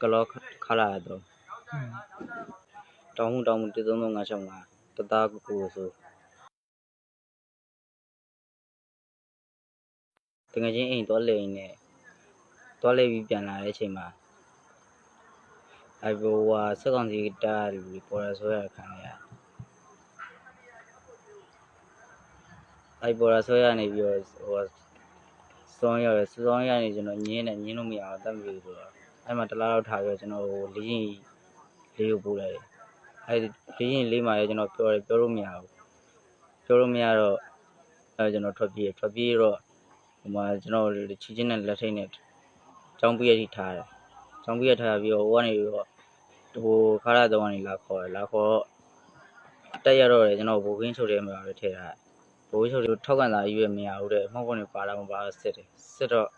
ကလောခလာတော့อืมတောင်းမှုတောင်းမှု13565တသားကိုကိုဆိုတကယ်ချင်းအိမ်တော့လေအိမ်နဲ့တော့လေပြီးပြန်လာတဲ့အချိန်မှာအဘောဝါစက်ကောင်စီတားလူပေါ်ရဆိုရခံရအဲ့ပေါ်ရဆိုရနေပြီးတော့ဟိုစောင်းရတယ်စောင်းရနေကျွန်တော်ညင်းနေညင်းလို့မရအောင်တတ်ပြီဆိုတော့ အဲ့မှာတလားတော့ထားပြီးတော့ကျွန်တော်ဟိုလေးရင်လေးကိုပို့လိုက်တယ်အဲ့ဒီရင်လေးမှာလည်းကျွန်တော်ပြောတယ်ပြောလို့မရဘူးပြောလို့မရတော့အဲကျွန်တော်ထွက်ပြေးထွက်ပြေးတော့ဟိုမှာကျွန်တော်ချီချင်းနဲ့လက်ထိတ်နဲ့ចောင်းပြည့်ထိထားတယ်ចောင်းပြည့်ထားပြီးတော့ဟိုကနေပြီးတော့ဟိုခါရတော့ကနေလာခေါ်တယ်လာခေါ်တော့တက်ရတော့တယ်ကျွန်တော်ဘိုးကင်းချုပ်တယ်မှာပဲထည့်ထားဘိုးချုပ်တယ်ထောက်ကန်လာရွေးမရဘူးတဲ့မှောက်ပေါ်နေပါလာမပါစစ်တယ်စစ်တော့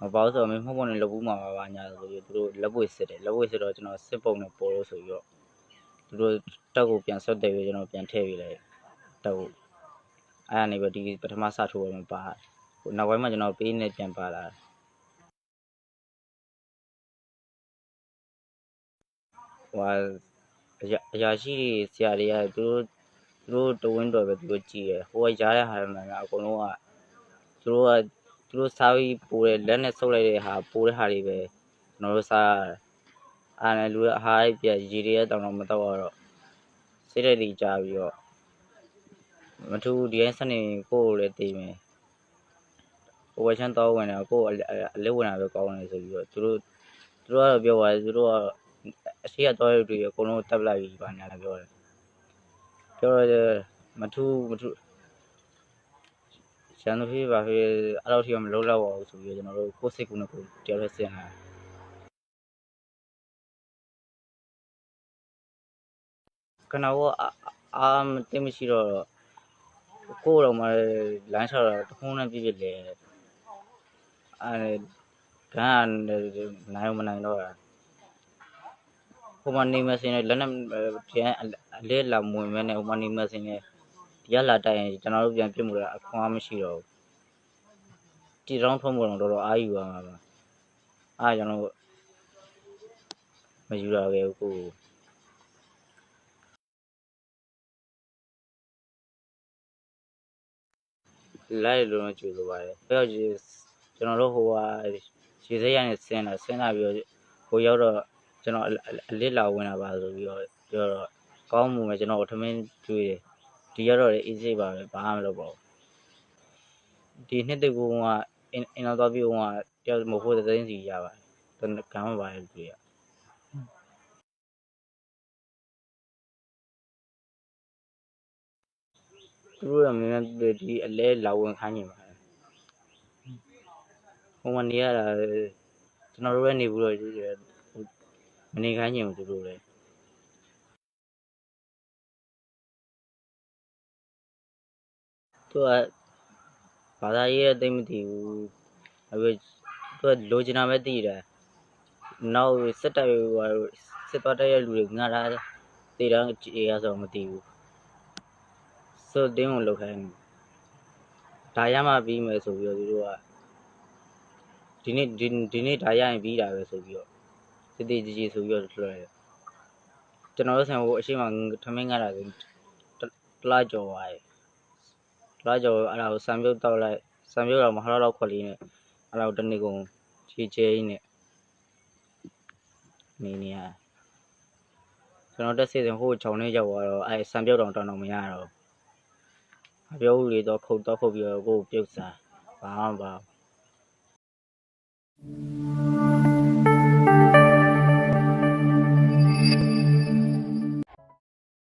မပေါ့ဆိုတော့မင်းမှောက်ပေါ်နေလက်ဘူးမှာပါပါညာဆိုပြီးသူတို့လက်ပွေစစ်တယ်လက်ပွေစစ်တော့ကျွန်တော်စစ်ပုံနဲ့ပေါ်လို့ဆိုပြီးတော့သူတို့တက်ကိုပြန်ဆွတ်တယ်ပြီးကျွန်တော်ပြန်ထည့်ပေးလိုက်တက်ကိုအဲ့ဒါနေပဲဒီပထမစထိုးရမှာပါဟိုနောက်ပိုင်းမှာကျွန်တော်ပေးနေပြန်ပါလာဟိုအရာအရာရှိတွေဆရာတွေကသူတို့သူတို့တဝင်းတော်ပဲသူတို့ကြည့်တယ်ဟိုကရားတဲ့ဟာတွေမှာအကုန်လုံးကသူတို့က သူတို့စားပြီးပိုးတယ်လက်နဲ့ဆုပ်လိုက်တဲ့ဟာပိုးတဲ့ဟာတွေပဲကျွန်တော်တို့စားရတယ်အားလည်းလူအဟားပြရေတွေတောင်တော့မတော့တော့စိတ်ဓာတ်တွေကြာပြီးတော့မထူးဒီတိုင်းစနေကိုယ်ကိုလည်းတည်မယ်ဟိုဝချမ်းတော့ဝင်တယ်ကိုယ်အလက်ဝင်တာပဲကောင်းတယ်ဆိုပြီးတော့သူတို့သူတို့ကတော့ပြောပါတယ်သူတို့ကအရှိရတော့တွေအကုန်လုံးတက်လိုက်ပြီပါညာလည်းပြောတယ်ပြောတော့မထူးမထူး ရှမ်းသူဖေးပါဖေးအဲ့လိုထိမလုံးတော့ပါဘူးဆိုပြီးတော့ကျွန်တော်တို့ကိုယ်စိတ်ကူနဲ့ကိုယ်တယောက်တည်းစဉ်းစားခဏတော့အာမသိမရှိတော့ကိုယ်တော့မှလမ်းလျှောက်တော့တခုံးနဲ့ပြည့်ပြည့်လဲအဲကန်းနိုင်မနိုင်တော့ဟိုမှာနေမစင်းနဲ့လက်နဲ့ပြန်အလဲလာမဝင်မဲနဲ့ဟိုမှာနေမစင်းနဲ့ ဒီကလာတိုက်ရင်ကျွန်တော်တို့ပြန်ပြစ်မှုတော့အခွင့်အမရှိတော့ဘူးတီတောင်းထုံးမှုတော့တော်တော်အာယူရမှာပါအားကျွန်တော်မယူရခဲ့ဘူးကိုလိုက်လို့ကြိုးလိုပါတယ်။ပြောကြီးကျွန်တော်တို့ဟိုဟာရေစက်ရနေဆင်းလာဆင်းလာပြီးတော့ဟိုရောက်တော့ကျွန်တော်အလစ်လာဝင်လာပါဆိုပြီးတော့ပြောတော့ကောင်းမှုပဲကျွန်တော်ထမင်းကျွေးတယ်။ ဒီရောက်တော့အေးစိပါပဲဘာမှမလုပ်ပါဘူး။ဒီနှစ်တကူကအင်အင်တော့တော့ပြီးဟိုကတယောက်မဟုတ်တဲ့သိန်းစီရပါတယ်။တကမ်းမပါရဲ့တွေ့ရ။သူတို့ကမင်းဒီအလဲလာဝင်ခိုင်းနေပါတယ်။ဟိုမှာနေရတာကျွန်တော်တို့ပဲနေဘူးတော့မနေခိုင်းချင်ဘူးသူတို့လည်း သူကဘာသာရေးအသိမသိဘူးအခုသူကလိုချင်တာပဲသိတယ်နောက်စစ်တပ်ဟိုစစ်တော်တဲ့လူတွေငါလာတည်တော့ကြည်ရဆိုမသိဘူးဆိုတင်းကိုလောက်ခိုင်းဒါရမှပြီးမယ်ဆိုပြီးတော့သူတို့ကဒီနေ့ဒီဒီနေ့ဒါရရင်ပြီးတာပဲဆိုပြီးတော့တည်တည်ကြည်ကြည်ဆိုပြီးတော့လွှဲတယ်ကျွန်တော်တို့ဆန်ဟိုအရှိမထမင်းငါတာဆိုတလားကြော်သွားတယ်တ လားကြော်အဲ့ဒါကိုစံပြုတ်တောက်လိုက်စံပြုတ်တော့မဟာတော့ခွက်လေးနဲ့အဲ့ဒါကိုတနေ့ကုန်ချီချဲကြီးနဲ့နေနေရကျွန်တော်တက်စီစဉ်ဟိုချောင်းလေးရောက်သွားတော့အဲ့စံပြုတ်တော့တောင်းတော့မရတော့အပြောဦးလေးတော့ခုတ်တော့ခုတ်ပြီးတော့ကိုပြုတ်စားဘာမှမပါဘူး